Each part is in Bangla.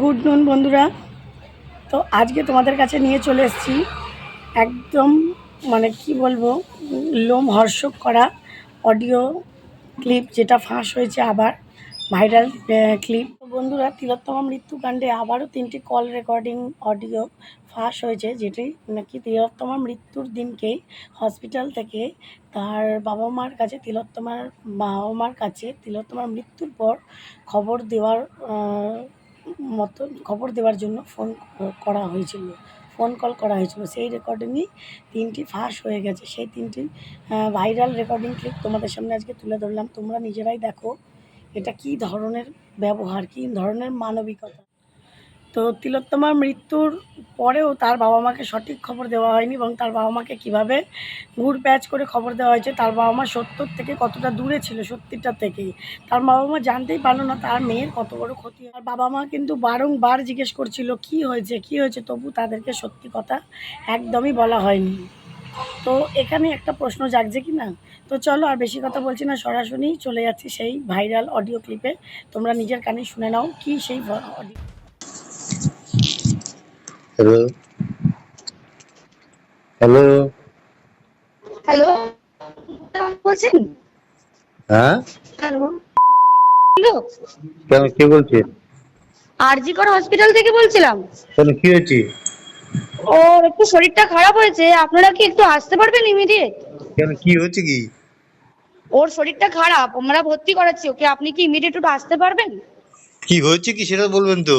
গুড নুন বন্ধুরা। তো আজকে তোমাদের কাছে নিয়ে চলে এসেছি একদম মানে কি বলব, লোম হর্ষক করা অডিও ক্লিপ যেটা ফাঁস হয়েছে আবার ভাইরাল ক্লিপ বন্ধুরা, তিলোত্তমা মৃত্যুকাণ্ডে আবারও তিনটি কল রেকর্ডিং অডিও ফাঁস হয়েছে, যেটি নাকি তিলোত্তমা মৃত্যুর দিনকেই হসপিটাল থেকে তার বাবা মার কাছে, তিলোত্তমার বাবা মার কাছে, তিলোত্তমার মৃত্যুর পর খবর দেওয়ার আহ, মতো খবর দেওয়ার জন্য ফোন করা হয়েছিল। ফোন কল করা হয়েছিল। সেই রেকর্ডিংই তিনটি ফাঁস হয়ে গেছে। সেই তিনটি ভাইরাল রেকর্ডিং ক্লিপ তোমাদের সামনে আজকে তুলে ধরলাম। তোমরা নিজেরাই দেখো এটা কি ধরনের ব্যবহার কি ধরনের মানবিকতা। তো তিলোত্তমার মৃত্যুর পরেও তার বাবা মাকে সঠিক খবর দেওয়া হয়নি এবং তার বাবা মাকে কীভাবে ঘুর প্যাচ করে খবর দেওয়া হয়েছে, তার বাবা মা সত্যর থেকে কতটা দূরে ছিল সত্যিটা থেকেই, তার বাবা মা জানতেই পারল না তার মেয়ের কত বড় ক্ষতি। তার বাবা মা কিন্তু বারংবার জিজ্ঞেস করছিল, কি হয়েছে কি হয়েছে? তবু তাদেরকে সত্যি কথা একদমই বলা হয়নি। তো এখানে একটা প্রশ্ন জাগছে কি না? তো চলো আর বেশি কথা বলছি না, সরাসরি চলে যাচ্ছি সেই ভাইরাল অডিও ক্লিপে। তোমরা নিজের কানে শুনে নাও কি সেই অডিও হ্যালো হ্যালো হ্যালো বলছেন? হ্যাঁ? হ্যালো কেন কে বলছে আরজিকর হসপিটাল থেকে বলছিলাম। কেন কি হয়েছে? ওর একটু শরীরটা খারাপ হয়েছে। আপনারা কি একটু আসতে পারবেন ইমিডিয়েট কেন কি হয়েছে কি? ওর শরীরটা খারাপ আমরা ভর্তি করাচ্ছি। ওকে আপনি কি ইমিডিয়েট একটু আসতে পারবেন? কি হয়েছে কি সেটা বলবেন তো?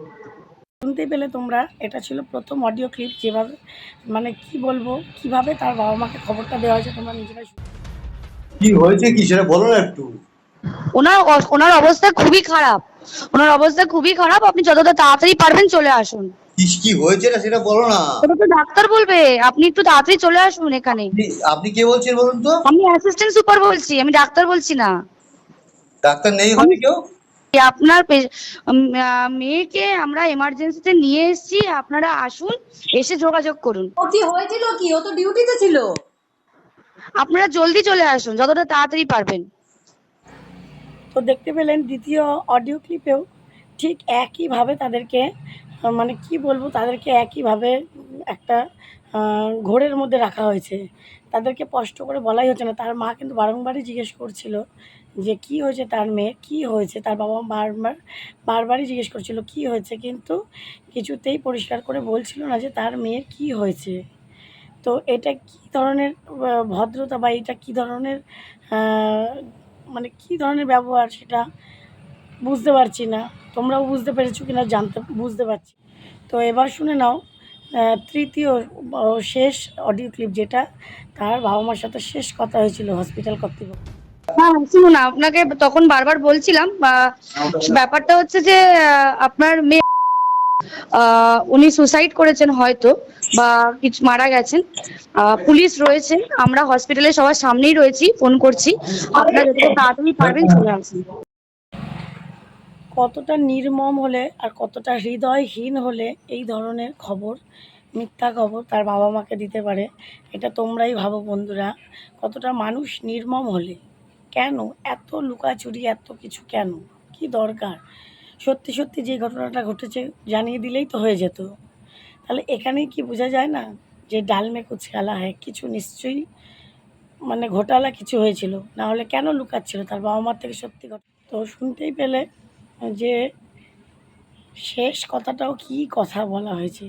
শুনতে পেলে তোমরা এটা ছিল প্রথম অডিও ক্লিপ যেভাবে মানে কি বলব কীভাবে তার বাবা মাকে খবরটা দেওয়া হয়েছে তোমরা নিজেরাই। কি হয়েছে কি সেটা বলো না একটু। ওনার ওনার অবস্থা খুবই খারাপ। ওনার অবস্থা খুবই খারাপ আপনি যতটা তাড়াতাড়ি পারবেন চলে আসুন। কি কি হয়েছে না সেটা বলো না। ওটা তো ডাক্তার বলবে আপনি একটু তাড়াতাড়ি চলে আসুন এখানে। আপনি- আপনি কে বলছেন বলুন তো? আমি অ্যাসিস্ট্যান্ট সুপার বলছি আমি ডাক্তার বলছি না। ডাক্তার নেই হবে কেউ? আপনার পে- মেয়েকে আমরা এমার্জেন্সিতে নিয়ে এসেছি আপনারা আসুন এসে যোগাযোগ করুন। ও কি হয়েছিল কি? ও তো ডিউটিতে ছিল? আপনারা জলদি চলে আসুন যতটা তাড়াতাড়ি পারবেন। তো দেখতে পেলেন দ্বিতীয় অডিও ক্লিপেও ঠিক একইভাবে তাদেরকে মানে কি বলব তাদেরকে একইভাবে একটা আহ, ঘোরের মধ্যে রাখা হয়েছে। তাদেরকে স্পষ্ট করে বলাই হচ্ছে না। তার মা কিন্তু বারংবারই জিজ্ঞেস করছিল যে কি হয়েছে তার মেয়ে, কি হয়েছে? তার বাবা বারবার, বারবারই জিজ্ঞেস করছিল, কি হয়েছে? কিন্তু কিছুতেই পরিষ্কার করে বলছিল না যে তার মেয়ের কি হয়েছে। তো এটা কি ধরনের ভদ্রতা বা এটা কি ধরনের মানে কি ধরনের ব্যবহার সেটা বুঝতে পারছি না। তোমরাও বুঝতে পেরেছ কিনা জানতে, বুঝতে পারছি। তো এবার শুনে নাও তৃতীয় শেষ অডিও ক্লিপ যেটা, তার বাবা মার সাথে শেষ কথা হয়েছিল হসপিটাল কর্তৃপক্ষ। হ্যাঁ শুনুন, আপনাকে তখন বারবার বলছিলাম ব্যাপারটা হচ্ছে যে আপনার মেয়ে উনি সুসাইড করেছেন হয়তো, বা কিছু মারা গেছেন। পুলিশ রয়েছে, আমরা হসপিটালে সবার সামনেই রয়েছি ফোন করছি। আপনারা যত তাড়াতাড়ি পারবেন চলে আসুন। কতটা নির্মম হলে আর কতটা হৃদয়হীন হলে এই ধরনের খবর, মিথ্যা খবর তার বাবা মাকে দিতে পারে, এটা তোমরাই ভাবো বন্ধুরা। কতটা মানুষ নির্মম হলে। কেন? এত লুকাচুরি এত কিছু কেন? কি দরকার? সত্যি সত্যি যে ঘটনাটা ঘটেছে জানিয়ে দিলেই তো হয়ে যেত। তাহলে এখানেই কি বোঝা যায় না যে ডাল মে কুচ কালা হয়, কিছু নিশ্চয়ই মানে ঘোটালা কিছু হয়েছিল। না হলে কেন লুকাচ্ছিল? তার বাবা মার থেকে সত্যি কথা তো শুনতেই পেলে যে শেষ কথাটাও কি কথা বলা হয়েছে?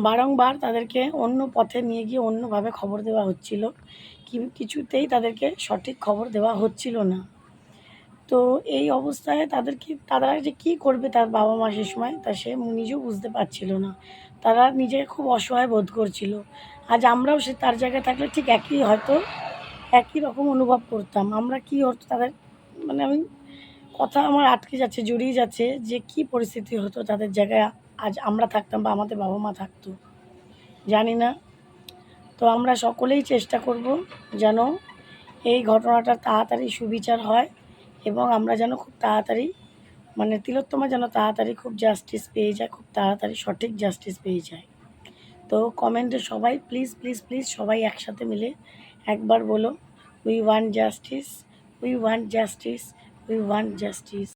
বারংবার তাদেরকে অন্য পথে নিয়ে গিয়ে অন্যভাবে খবর দেওয়া হচ্ছিল। কি, কিছুতেই তাদেরকে সঠিক খবর দেওয়া হচ্ছিল না। তো এই অবস্থায় তাদেরকে, তারা যে কী করবে তার বাবা মা সে সময় তা সে নিজেও বুঝতে পারছিল না। তারা নিজেকে খুব অসহায় বোধ করছিল। আজ আমরাও সে, তার জায়গায় থাকলে ঠিক একই হয়তো একই রকম অনুভব করতাম। আমরা কি হতো তাদের মানে আমি, কথা আমার আটকে যাচ্ছে, জড়িয়ে যাচ্ছে যে কি পরিস্থিতি হতো তাদের জায়গায় আজ আমরা থাকতাম বা আমাদের বাবা মা থাকতো। জানি না। তো আমরা সকলেই চেষ্টা করব যেন এই ঘটনাটা তাড়াতাড়ি সুবিচার হয় এবং আমরা যেন খুব তাড়াতাড়ি মানে তিলোত্তমা যেন তাড়াতাড়ি খুব জাস্টিস পেয়ে যায়, খুব তাড়াতাড়ি সঠিক জাস্টিস পেয়ে যায়। তো কমেন্টে সবাই প্লিজ প্লিজ প্লিজ সবাই একসাথে মিলে একবার বলো we want justice we want justice we want justice